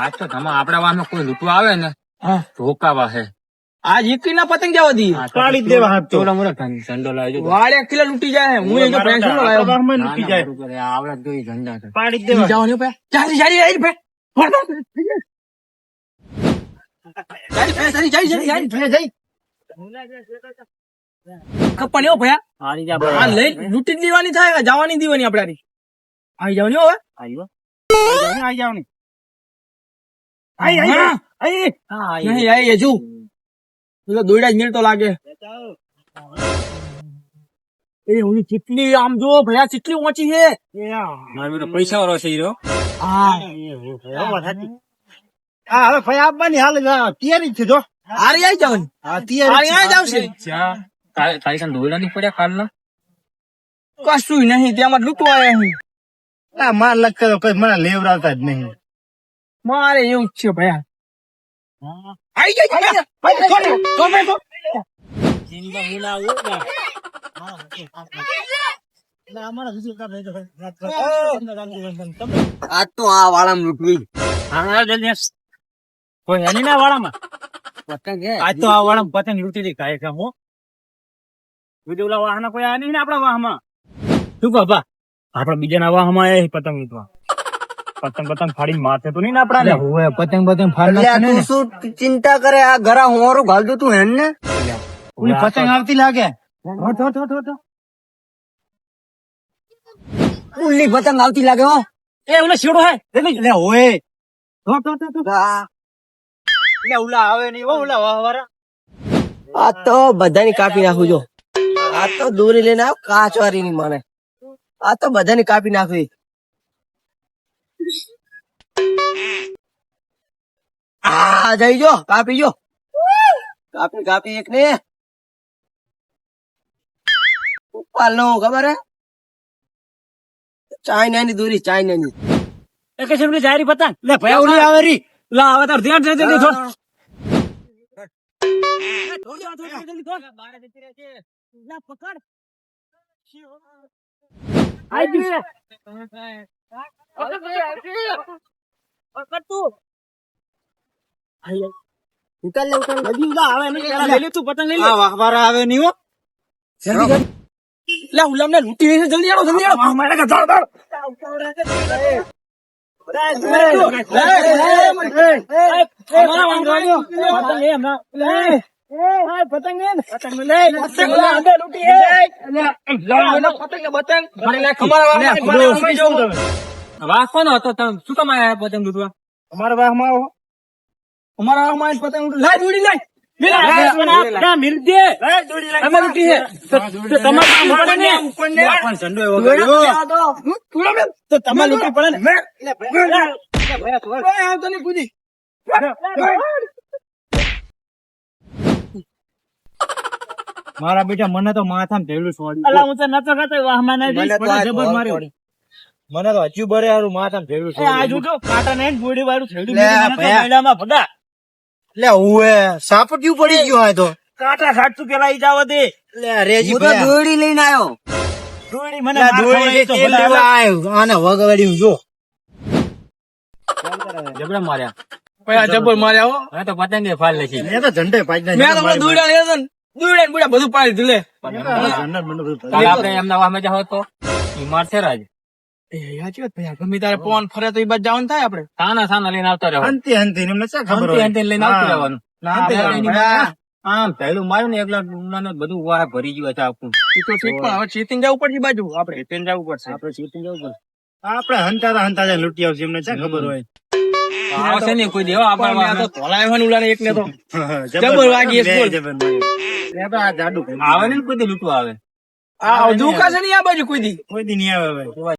આજ તો તમે આપડા વાહમાં કોઈ લૂંટવા આવે ને રોકાવા હે. આજ એકલી ના પતંગ જવા દી કાઢી દેવા હાથ ચોરા મોરા ઝંડો લાવજો વાળે એકલા લૂંટી જાય. હું એ મારા નો લાવ્યો વાહમાં લૂંટી જાય. આવડે તો એ ઝંડા છે. પાડી દેવા. જાવ ને પે જારી જારી જારી પે જારી પે જારી જારી. જારી જારી પે જારી ભયા હારી જા આ લઈ લૂંટી જ લેવાની થાય કે જવાની દીવાની આપણે હારી. આવી જવાની હો હવે આઈ આવી જવાની આઈ આઈ, આઈ, હા. આઈ. નહીં આઈ હજુ એટલે તો દોયડા જ મેળતો લાગે એ હું ચીટલી આમ જો ભયા ચીટલી ઊંચી છે એ મારો પૈસા વાળો છે ઈ રહ્યો. હા એ વાત સાચી. હા હવે ભાઈ આપવાની હાલ જ તૈયારી છે જો હારી આવી જવાની હા તૈયારી આવી જાવ છે ચા, તારી કાન દોયડા નહીં પડ્યા કાલના? કશું નહીં ત્યાં લૂંટો આવ્યા અહીં આ માર લગતા તો કઈ મને લેવડાવતા જ નહીં. મારે એવું જ છે ભયા આવી જાય. આજ તો આ વાળામાં લૂંટવી. કોઈ એની ના વાળામાં? પતંગ આજ તો આ વાળામાં પતંગ લૂંટી હતી કાર્યક્રમ કામ હો. બીજું ઓલા વાહના કોઈ આયા નહીં ને આપણા વાહમાં? શું કહો બા? આપડા બીજાના વાહમાં આયા પતંગ લૂંટવા પતંગ પતંગ ફાડી માથે તો નહીં ને આપડા પતંગ પતંગ ફાડી તું શું ચિંતા કરે? આ ઘરા હોરું ઘાલતું તું હેન ને? પતંગ આવતી લાગે. ઉલ્લી પતંગ આવતી લાગે હો. એ ઓલા શેડો હે? લે ઓએ તો તો તો લે ઉલા આવે નહીં ઓલા વાહ વારા આ તો બધાની કાપી નાખું જો. આ તો દોરી લઈને આવ કાચવારી ની મને. આ તો બધાની કાપી નાખવી. આ જઈ જો કાપી જો. કાપી કાપી એક ને ઉપાલ નો ખબર હે? ચાઇના ની દોરી ચાઇના ની એ કે છે ઓલી જારી પતંગ? લે ભાઈ ઓલી આવે રી. લા આવે તાર ધ્યાન દે જલ્દી પકડ આઈ ગઈ પકડ તું ઉતાર લે ઉતાર લે. નદી ઉલા આવે નહીં પેલા લઈ લે તું પતંગ લઈ લે આ વાહવારા આવે નહીં હો લે ઉલામ ને લૂંટી છે જલ્દી આવો જલ્દી આવો મારે કે ધડ ધડ અમારા વાંધો આવ્યો. પતંગ લે હમણાં. લે. એ, પતંગ લે ને. પતંગ લે. પતંગ લે. આંબે લૂંટી એ. પતંગ ને પતંગ. મારી નાખ અમારા વાળા મારા વાળા જવું. વાહ કોનો હતો તમે. શું કામ પતંગ લૂંટવા? અમારા વાહમાં આવો. અમારા વાળા પતંગ લાય દોડી લાય. લૂંટી તમારે લૂંટવી પડે ને. પણ ઝંડો એવો કર્યો. તો તમારે લૂંટવી પડે ને. લે, ભાઈ. લે, ભાઈ, થોડ. ઓય, આવતો નહીં કૂદી. મારા બેટા મને તો માથામાં ભેળું છોડ્યું અલા હું તો નતો ખાતો વાહમાં ના મને તો જબર માર્યો મને તો હજુ બરે હારું માથામાં ભેળું છોડ્યું આ જોજો કાંટા ને ગોળી વાળું થેડું લે, મને તો ભયા. મેળામાં ભગા. લે હુએ સાપટ્યું પડી ગયું આ તો. કાંટા ખાટતું પેલા ઈ જાવ દે. લે રેજી હું તો દોડી લઈને આવ્યો દોડી મને માર તો ભલા આવ્યો આને વગાડ્યું જો. જબરા માર્યા. જબર માર્યા હો? તો પતંગ ફાલ લખી મેં તો ઝંડે પાડી મેં તો હમણાં ને. ને બોયડા બધું પાડી દીધું લે. આપણે એમના વાહમાં જાવ તો. ઈ મારશે રાજ. એ, સાચી વાત ભાઈ, ગમે તારે પવન ફરે તો એ બાજુ જવાનું થાય આપડે સાના સાના લઈને આવતા રહેવાનું. હંતી હંતી એમને શું ખબર હંતી લઈને આવતું રહેવાનું. હંતી આપણે હંતી. એની માં આમ પહેલું માર્યું ને એકલા મને બધું વાહ ભરી ગયું છે આપણું એ તો ઠીક પણ હવે ચેતીને જવું પડશે બાજુ. આપડે ટ્રેન જવું પડશે. આપણે સીટી જવું પડશે. આપણે હંતાતા હંતાતા લૂંટી આવશે એમને શું ખબર હોય? આવશે નહીં કોઈ દેવા તો આપણા ધોલા ને એકને તો. જબર વાગી જબર તો આવે ને કોઈ લૂંટવા આવે? આ દુકા છે ને આ બાજુ કોઈ દી? કોઈ દી નહીં આવે હવે